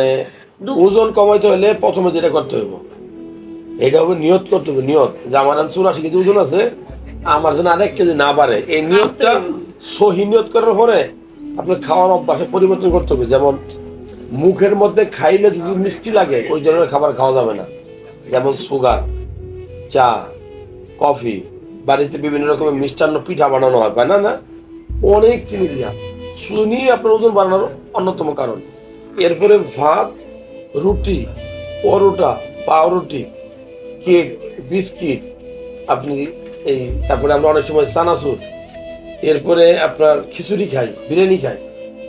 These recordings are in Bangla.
মানে ওজন কমাইতে হলে প্রথমে যেটা করতে হবে এটা হবে নিয়ত করতে হবে নিয়ত। যে আমার চুরাশি কেজি ওজন আছে আমার যেন আরেক কেজি না বাড়ে এই নিয়তটা সহি নিয়ত করার পরে আপনার খাওয়ার অভ্যাসে পরিবর্তন করতে হবে। যেমন মুখের মধ্যে খাইলে যদি মিষ্টি লাগে ওই ধরনের খাবার খাওয়া যাবে না। যেমন সুগার চা কফি বাড়িতে বিভিন্ন রকমের মিষ্টান্ন পিঠা বানানো হয় তাই না না? অনেক চিনি দিয়া। চিনি আপনার ওজন বানানোর অন্যতম কারণ। এরপরে ভাত রুটি পরোটা পাউরুটি কেক বিস্কিট আপনি এই তারপরে আমরা অনেক সময় চানাচুর এরপরে আপনার খিচুড়ি খাই বিরিয়ানি খাই।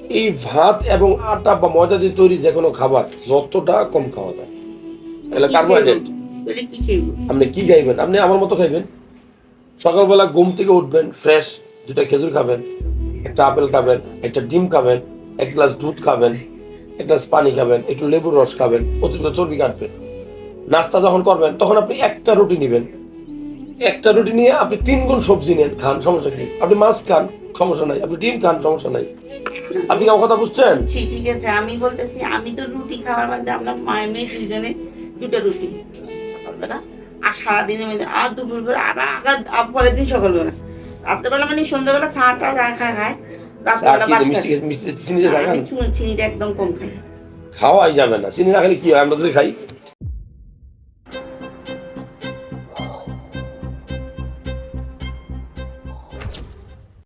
এই ভাত এবং আটা বা ময়দা দিয়ে তৈরি যে কোনো খাবার যতটা কম খাওয়া যায়। এগুলো কার্বোহাইড্রেট। তাহলে আপনি কি খাইবেন? আপনি আমার মতো খাইবেন। সকালবেলা ঘুম থেকে উঠবেন ফ্রেশ দুটা খেজুর খাবেন একটা আপেল খাবেন একটা ডিম খাবেন এক গ্লাস দুধ খাবেন এক গ্লাস পানি খাবেন, একটু লেবুর রস খাবেন, অতিরিক্ত চর্বি কাটবেন। নাস্তা যখন করবেন, তখন আপনি একটা রুটি নেবেন। একটা রুটি নিয়ে আপনি তিন গুণ সবজি নেন, খান, সমস্যা কি? আপনি মাছ খান, সমস্যা নাই। আপনি ডিম খান, সমস্যা নাই। আপনি কি কথা বুঝছেন? ঠিক আছে, আমি বলতেছি, আমি তো রুটি খাওয়ার মধ্যে আমরা মায়ের মেয়ে দুজনে দুটো রুটি। সকালবেলা আর সারাদিনের মধ্যে, আর দুপুর করে আর পরের দিন সকালবেলা। রাত্রেবেলা মানে সন্ধ্যাবেলা চা খায় খায় কি ভাত মিষ্টি খায়। মিষ্টি চিনিটা খাওয়াই যাবে না চিনি না খেলে কি হয় আমরা তো খাই?